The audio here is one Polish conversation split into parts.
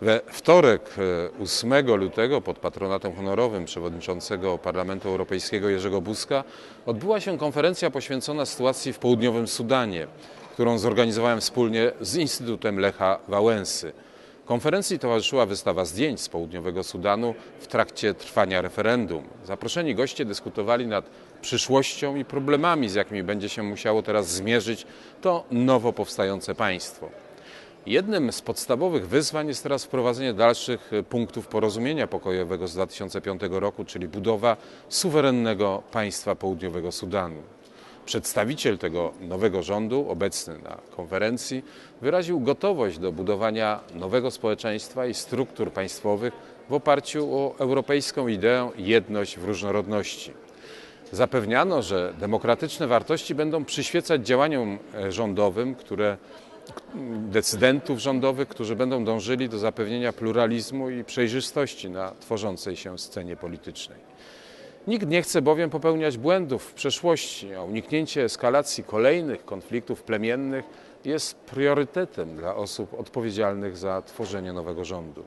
We wtorek e, 8 lutego pod patronatem honorowym przewodniczącego Parlamentu Europejskiego Jerzego Buzka odbyła się konferencja poświęcona sytuacji w południowym Sudanie, którą zorganizowałem wspólnie z Instytutem Lecha Wałęsy. Konferencji towarzyszyła wystawa zdjęć z południowego Sudanu w trakcie trwania referendum. Zaproszeni goście dyskutowali nad przyszłością i problemami, z jakimi będzie się musiało teraz zmierzyć to nowo powstające państwo. Jednym z podstawowych wyzwań jest teraz wprowadzenie dalszych punktów porozumienia pokojowego z 2005 roku, czyli budowa suwerennego państwa południowego Sudanu. Przedstawiciel tego nowego rządu, obecny na konferencji, wyraził gotowość do budowania nowego społeczeństwa i struktur państwowych w oparciu o europejską ideę jedność w różnorodności. Zapewniano, że demokratyczne wartości będą przyświecać działaniom e, rządowym, które decydentów rządowych, którzy będą dążyli do zapewnienia pluralizmu i przejrzystości na tworzącej się scenie politycznej. Nikt nie chce bowiem popełniać błędów w przeszłości, a uniknięcie eskalacji kolejnych konfliktów plemiennych jest priorytetem dla osób odpowiedzialnych za tworzenie nowego rządu.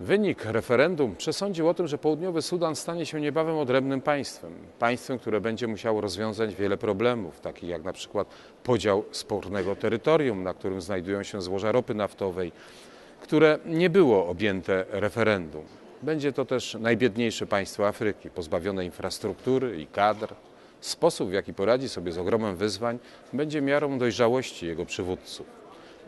Wynik referendum przesądził o tym, że południowy Sudan stanie się niebawem odrębnym państwem. Państwem, które będzie musiało rozwiązać wiele problemów, takich jak na przykład podział spornego terytorium, na którym znajdują się złoża ropy naftowej, które nie było objęte referendum. Będzie to też najbiedniejsze państwo Afryki, pozbawione infrastruktury i kadr. Sposób, w jaki poradzi sobie z ogromem wyzwań, będzie miarą dojrzałości jego przywódców.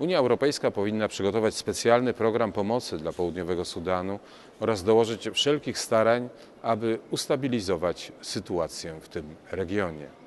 Unia Europejska powinna przygotować specjalny program pomocy dla południowego Sudanu oraz dołożyć wszelkich starań, aby ustabilizować sytuację w tym regionie.